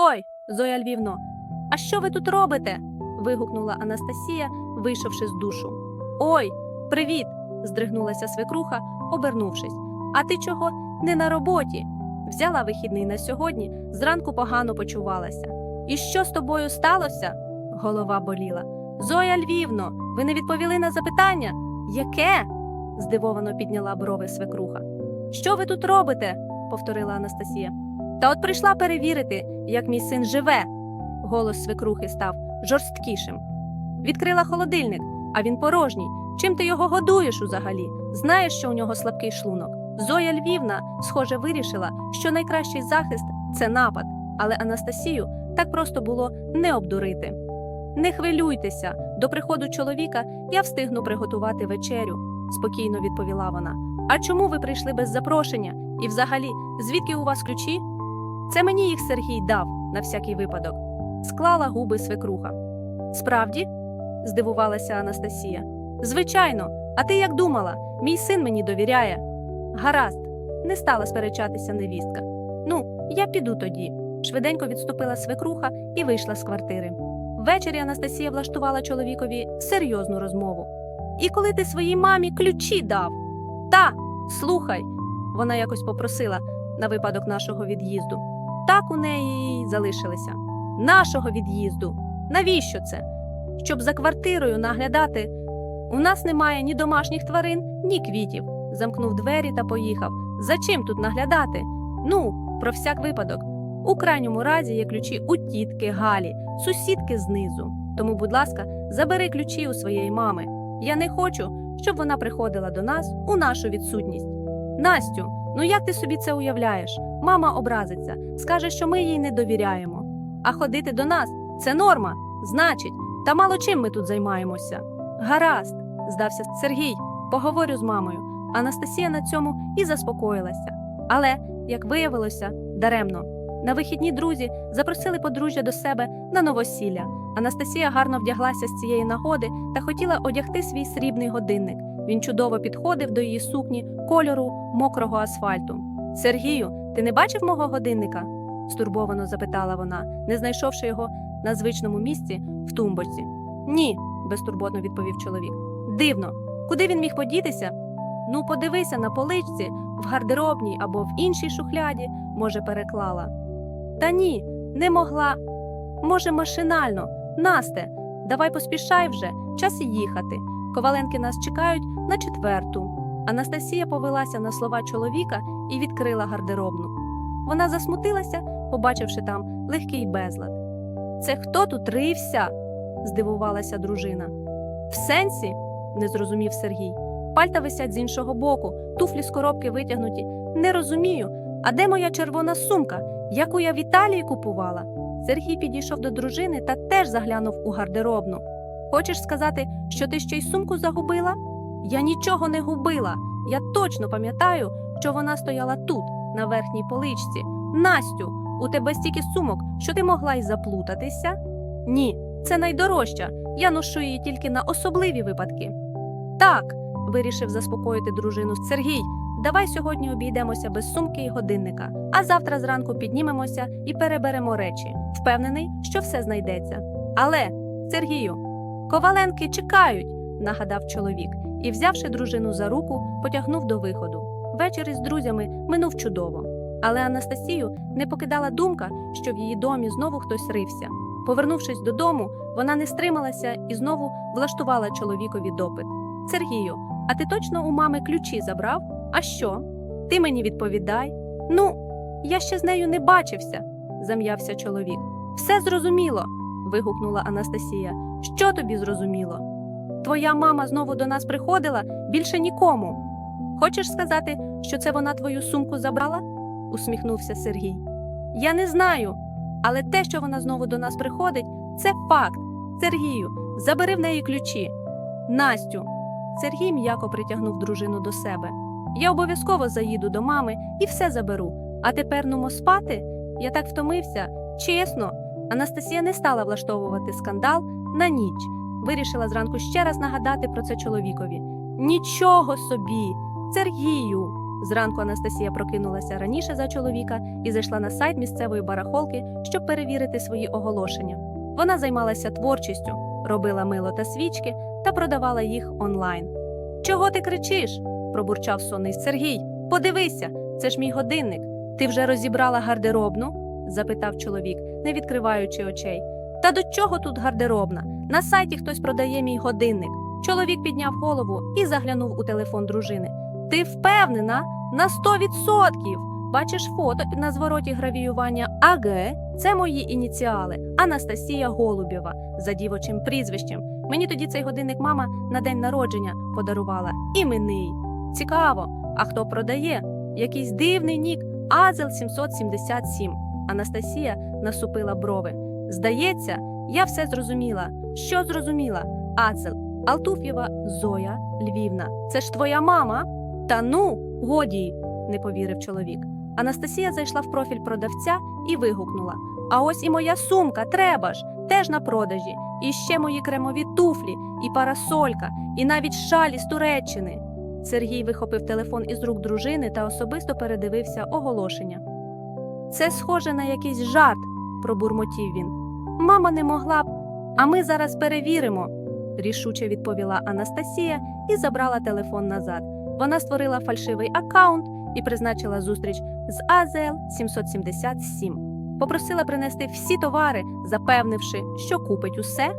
Ой, Зоя Львівно, а що ви тут робите? вигукнула Анастасія, вийшовши з душу. Ой, привіт! здригнулася свекруха, обернувшись. А ти чого не на роботі? Взяла вихідний на сьогодні, зранку погано почувалася. І що з тобою сталося? Голова боліла. Зоя Львівно, ви не відповіли на запитання? Яке? здивовано підняла брови свекруха. Що ви тут робите? повторила Анастасія. Та от прийшла перевірити, як мій син живе. Голос свекрухи став жорсткішим. Відкрила холодильник, а він порожній. Чим ти його годуєш узагалі? Знаєш, що у нього слабкий шлунок. Зоя Львівна, схоже, вирішила, що найкращий захист це напад, але Анастасію так просто було не обдурити. Не хвилюйтеся, до приходу чоловіка я встигну приготувати вечерю, спокійно відповіла вона. А чому ви прийшли без запрошення? І взагалі, звідки у вас ключі? Це мені їх Сергій дав на всякий випадок. Склала губи свекруха. Справді? здивувалася Анастасія. Звичайно, а ти як думала? Мій син мені довіряє. Гаразд, не стала сперечатися невістка. Ну, я піду тоді. Швиденько відступила свекруха і вийшла з квартири. Ввечері Анастасія влаштувала чоловікові серйозну розмову. І коли ти своїй мамі ключі дав? Та, слухай, вона якось попросила на випадок нашого від'їзду. Так у неї й залишилися. Нашого від'їзду. Навіщо це? Щоб за квартирою наглядати. У нас немає ні домашніх тварин, ні квітів. Замкнув двері та поїхав. За чим тут наглядати? Ну, про всяк випадок. У крайньому разі є ключі у тітки Галі, сусідки знизу. Тому, будь ласка, забери ключі у своєї мами. Я не хочу, щоб вона приходила до нас у нашу відсутність. Настю, ну як ти собі це уявляєш? Мама образиться, скаже, що ми їй не довіряємо. А ходити до нас це норма. Значить, та мало чим ми тут займаємося. Гаразд, здався Сергій, поговорю з мамою. Анастасія на цьому і заспокоїлася. Але, як виявилося, даремно. На вихідні друзі запросили подружжя до себе на новосілля. Анастасія гарно вдяглася з цієї нагоди та хотіла одягти свій срібний годинник. Він чудово підходив до її сукні кольору мокрого асфальту. Сергію, ти не бачив мого годинника? стурбовано запитала вона, не знайшовши його на звичному місці в тумбочці. Ні, безтурботно відповів чоловік. Дивно, куди він міг подітися? Ну, подивися на поличці, в гардеробній або в іншій шухляді, може, переклала. Та ні, не могла. Може, машинально. Насте, давай поспішай вже, час їхати. Коваленки нас чекають на четверту. Анастасія повелася на слова чоловіка і відкрила гардеробну. Вона засмутилася, побачивши там легкий безлад. Це хто тут рився? здивувалася дружина. В сенсі, не зрозумів Сергій. Пальта висять з іншого боку, туфлі з коробки витягнуті. Не розумію. А де моя червона сумка, яку я в Італії купувала? Сергій підійшов до дружини та теж заглянув у гардеробну. Хочеш сказати, що ти ще й сумку загубила? Я нічого не губила. Я точно пам'ятаю, що вона стояла тут, на верхній поличці. Настю, у тебе стільки сумок, що ти могла й заплутатися? Ні, це найдорожча. Я ношу її тільки на особливі випадки. Так, вирішив заспокоїти дружину Сергій. Давай сьогодні обійдемося без сумки і годинника, а завтра зранку піднімемося і переберемо речі. Впевнений, що все знайдеться. Але, Сергію, коваленки чекають, нагадав чоловік, і, взявши дружину за руку, потягнув до виходу. Вечір із друзями минув чудово. Але Анастасію не покидала думка, що в її домі знову хтось рився. Повернувшись додому, вона не стрималася і знову влаштувала чоловікові допит. Сергію, а ти точно у мами ключі забрав? А що? Ти мені відповідай. Ну, я ще з нею не бачився, зам'явся чоловік. Все зрозуміло. вигукнула Анастасія. Що тобі зрозуміло? Твоя мама знову до нас приходила більше нікому. Хочеш сказати, що це вона твою сумку забрала? усміхнувся Сергій. Я не знаю, але те, що вона знову до нас приходить, це факт. Сергію, забери в неї ключі. Настю. Сергій м'яко притягнув дружину до себе. Я обов'язково заїду до мами і все заберу. А тепер нумо спати? Я так втомився. Чесно, Анастасія не стала влаштовувати скандал на ніч. Вирішила зранку ще раз нагадати про це чоловікові. Нічого собі, Сергію, Зранку Анастасія прокинулася раніше за чоловіка і зайшла на сайт місцевої барахолки, щоб перевірити свої оголошення. Вона займалася творчістю, робила мило та свічки та продавала їх онлайн. Чого ти кричиш? пробурчав сонний Сергій. Подивися, це ж мій годинник. Ти вже розібрала гардеробну? запитав чоловік, не відкриваючи очей. Та до чого тут гардеробна? На сайті хтось продає мій годинник. Чоловік підняв голову і заглянув у телефон дружини. Ти впевнена? На сто відсотків. Бачиш фото на звороті гравіювання АГ це мої ініціали Анастасія Голубєва за дівочим прізвищем. Мені тоді цей годинник мама на день народження подарувала. Іменний. Цікаво, а хто продає? Якийсь дивний нік Азел 777. Анастасія насупила брови. Здається, я все зрозуміла. Що зрозуміла? Ацел, Алтуф'єва Зоя Львівна. Це ж твоя мама? Та ну, годі, не повірив чоловік. Анастасія зайшла в профіль продавця і вигукнула: А ось і моя сумка, треба ж, теж на продажі. І ще мої кремові туфлі, і парасолька, і навіть шалі з Туреччини. Сергій вихопив телефон із рук дружини та особисто передивився оголошення. Це схоже на якийсь жарт, пробурмотів він. Мама не могла б, а ми зараз перевіримо, рішуче відповіла Анастасія і забрала телефон назад. Вона створила фальшивий аккаунт і призначила зустріч з АЗЛ 777. Попросила принести всі товари, запевнивши, що купить усе.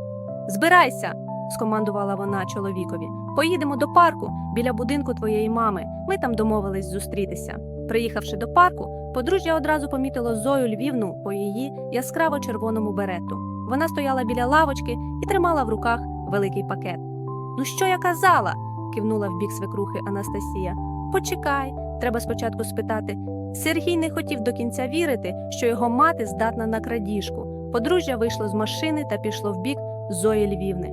Збирайся, скомандувала вона чоловікові. Поїдемо до парку біля будинку твоєї мами. Ми там домовились зустрітися. Приїхавши до парку, подружжя одразу помітило Зою Львівну по її яскраво червоному берету. Вона стояла біля лавочки і тримала в руках великий пакет. Ну що я казала? кивнула в бік свекрухи Анастасія. Почекай, треба спочатку спитати. Сергій не хотів до кінця вірити, що його мати здатна на крадіжку. Подружжя вийшло з машини та пішло в бік Зої Львівни.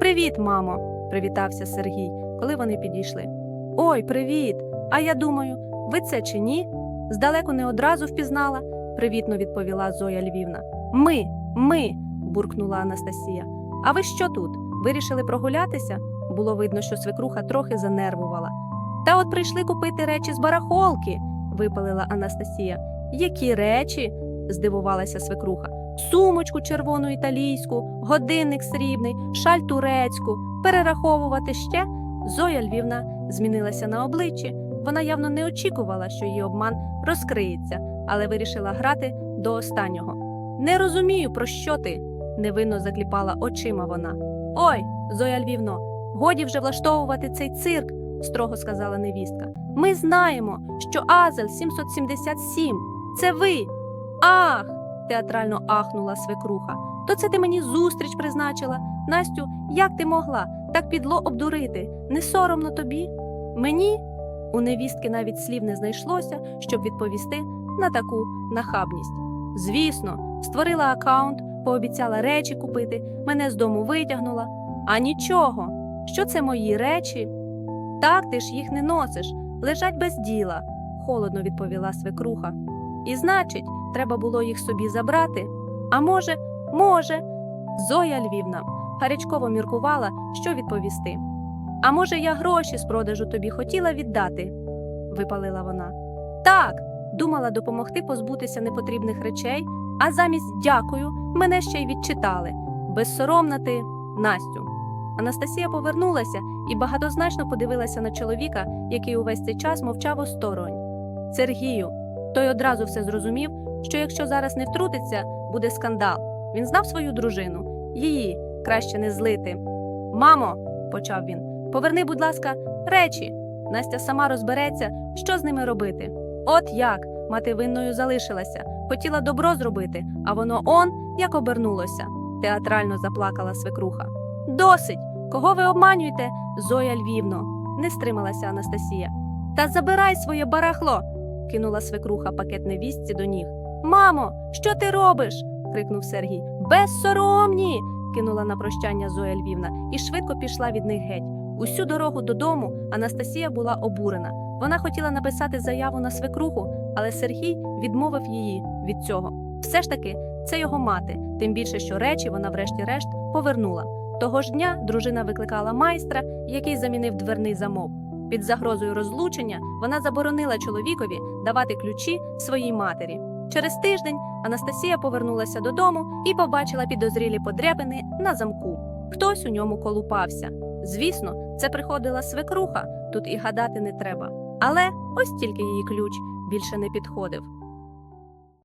Привіт, мамо, привітався Сергій, коли вони підійшли. Ой, привіт! А я думаю, ви це чи ні? Здалеку не одразу впізнала, привітно відповіла Зоя Львівна. Ми, ми, буркнула Анастасія. А ви що тут? Вирішили прогулятися? Було видно, що свекруха трохи занервувала. Та от прийшли купити речі з барахолки, випалила Анастасія. Які речі? здивувалася свекруха. Сумочку червону італійську, годинник срібний, шаль турецьку, перераховувати ще. Зоя Львівна змінилася на обличчі. Вона явно не очікувала, що її обман розкриється, але вирішила грати до останнього. Не розумію, про що ти, невинно закліпала очима вона. Ой, Зоя Львівно, годі вже влаштовувати цей цирк, строго сказала невістка. Ми знаємо, що Азель 777 це ви. Ах! театрально ахнула свекруха. То це ти мені зустріч призначила. Настю, як ти могла так підло обдурити? Не соромно тобі? Мені? У невістки навіть слів не знайшлося, щоб відповісти на таку нахабність. Звісно, створила акаунт, пообіцяла речі купити, мене з дому витягнула. А нічого, що це мої речі? Так ти ж їх не носиш, лежать без діла, холодно відповіла свекруха. І значить, треба було їх собі забрати. А може, може, Зоя Львівна гарячково міркувала, що відповісти. А може, я гроші з продажу тобі хотіла віддати, випалила вона. Так, думала допомогти позбутися непотрібних речей, а замість дякую мене ще й відчитали. Безсоромна ти, Настю. Анастасія повернулася і багатозначно подивилася на чоловіка, який увесь цей час мовчав осторонь. Сергію, той одразу все зрозумів, що якщо зараз не втрутиться, буде скандал. Він знав свою дружину, її краще не злити. Мамо, почав він, поверни, будь ласка, речі. Настя сама розбереться, що з ними робити. От як мати винною залишилася, хотіла добро зробити, а воно он як обернулося, театрально заплакала свекруха. Досить! Кого ви обманюєте, Зоя Львівно? не стрималася Анастасія. Та забирай своє барахло, кинула свекруха пакет невістці до ніг. Мамо, що ти робиш? крикнув Сергій. Безсоромні. кинула на прощання Зоя Львівна і швидко пішла від них геть. Усю дорогу додому Анастасія була обурена. Вона хотіла написати заяву на свекруху, але Сергій відмовив її від цього. Все ж таки, це його мати, тим більше, що речі вона, врешті-решт, повернула. Того ж дня дружина викликала майстра, який замінив дверний замок. Під загрозою розлучення вона заборонила чоловікові давати ключі своїй матері. Через тиждень Анастасія повернулася додому і побачила підозрілі подряпини на замку. Хтось у ньому колупався. Звісно, це приходила свекруха, тут і гадати не треба. Але ось тільки її ключ більше не підходив.